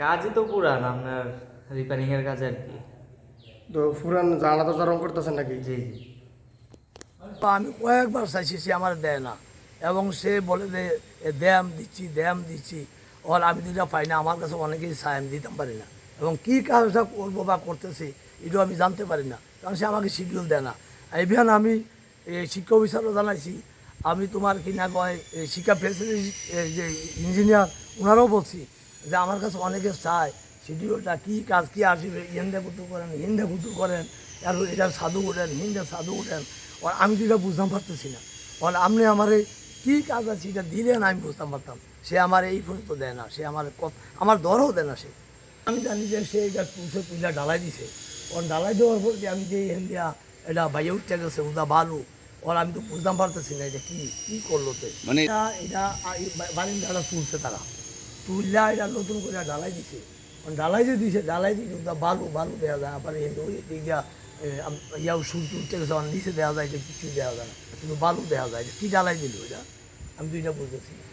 কাজই তো পুরান আপনার রিপেয়ারিং এর কাজ আর কি। তো পুরান জানা দরজা রং করতেছেন নাকি? জি জি। আমি কয়েকবার চাইছি সে আমার দেয় না এবং সে বলে যে দ্যাম দিচ্ছি দ্যাম দিচ্ছি। ওর আমি দিতে পাই না আমার কাছে অনেকেই চাই আমি দিতে পারি না। এবং কী কাজটা করব বা করতেছি এটাও আমি জানতে পারি না কারণ সে আমাকে শিডিউল দেয় না। ইভেন আমি এই শিক্ষা অফিসারও জানাইছি আমি তোমার কি না কয় শিক্ষা ফেসিলিটি যে ইঞ্জিনিয়ার ওনারাও বলছি যে আমার কাছে অনেকে চায় শিডিউলটা কী কাজ কী আসবে হিন্দে কুতু করেন হিন্দে কুতু করেন আর এটা সাধু উঠেন হিন্দে সাধু উঠেন আর আমি তো এটা বুঝতাম পারতেছি না। আর আপনি আমার কী কাজ আছে এটা দিলেন আমি বুঝতাম পারতাম। সে আমার এই পর্যন্ত দেয় না সে আমার আমার দরও দেয় না সে। আমি জানি যে সে এটা তুলছে তুলে ডালাই দিছে। ওর ডালাই দেওয়ার পর যে আমি যে হিন্দিয়া এটা বাইরে উঠতে গেছে উদা বালু। ওর আমি তো বুঝতাম পারতেছি না এটা কি কি করল তো? মানে এটা এটা বারিন্দাটা তুলছে তারা। তুললা এটা নতুন করে ডালাই দিছে। ঢালাই ডালাই যে দিছে ডালাই দিয়ে কিন্তু বালু বালু দেওয়া যায়, আবার এই ওই দিক দিয়া ইয়াও সূর্য উঠতে গেছে আমার নিচে দেওয়া যায় যে কিছু দেওয়া যায় না। কিন্তু বালু দেওয়া যায় কি ডালাই দিল এটা? আমি দুইটা বুঝতেছি না।